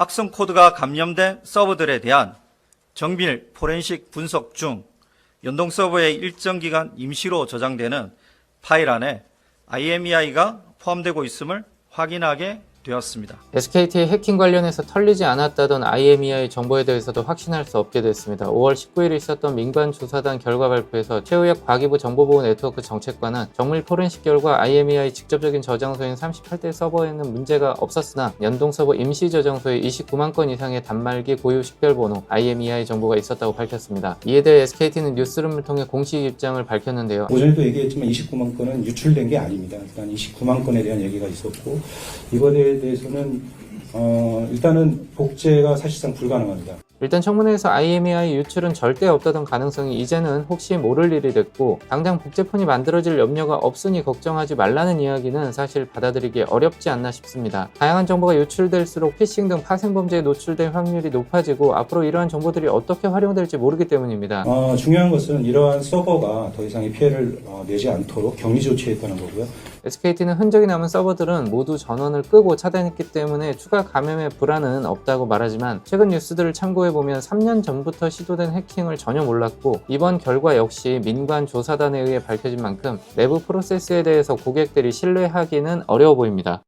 악성 코드가 감염된 서버들에 대한 정밀 포렌식 분석 중 연동 서버에 일정 기간 임시로 저장되는 파일 안에 IMEI가 포함되고 있음을 확인하게 되었습니다. SKT의 해킹 관련해서 털리지 않았다던 IMEI 정보에 대해서도 확신할 수 없게 됐습니다. 5월 19일 있었던 민관 조사단 결과 발표에서 최우혁 과기부 정보보호 네트워크 정책관은 정밀 포렌식 결과 IMEI 직접적인 저장소인 38대 서버에는 문제가 없었으나 연동 서버 임시 저장소에 29만 건 이상의 단말기 고유 식별번호 IMEI 정보가 있었다고 밝혔습니다. 이에 대해 SKT는 뉴스룸을 통해 공식 입장을 밝혔는데요. 오전에도 얘기했지만 29만 건은 유출된 게 아닙니다. 일단 29만 건에 대한 얘기가 있었고 이번 에 대해서는 어, 일단은 복제가 사실상 불가능합니다. 일단 청문회에서 IMEI 유출은 절대 없다던 가능성이 이제는 혹시 모를 일이 됐고 당장 복제폰이 만들어질 염려가 없으니 걱정하지 말라는 이야기는 사실 받아들이기 어렵지 않나 싶습니다. 다양한 정보가 유출될수록 피싱 등 파생 범죄에 노출될 확률이 높아지고 앞으로 이러한 정보들이 어떻게 활용될지 모르기 때문입니다. 어, 중요한 것은 이러한 서버가 더 이상의 피해를 어, 내지 않도록 격리 조치했다는 거고요. SKT는 흔적이 남은 서버들은 모두 전원을 끄고 차단했기 때문에 추가 감염의 불안은 없다고 말하지만 최근 뉴스들을 참고해보면 3년 전부터 시도된 해킹을 전혀 몰랐고 이번 결과 역시 민관 조사단에 의해 밝혀진 만큼 내부 프로세스에 대해서 고객들이 신뢰하기는 어려워 보입니다.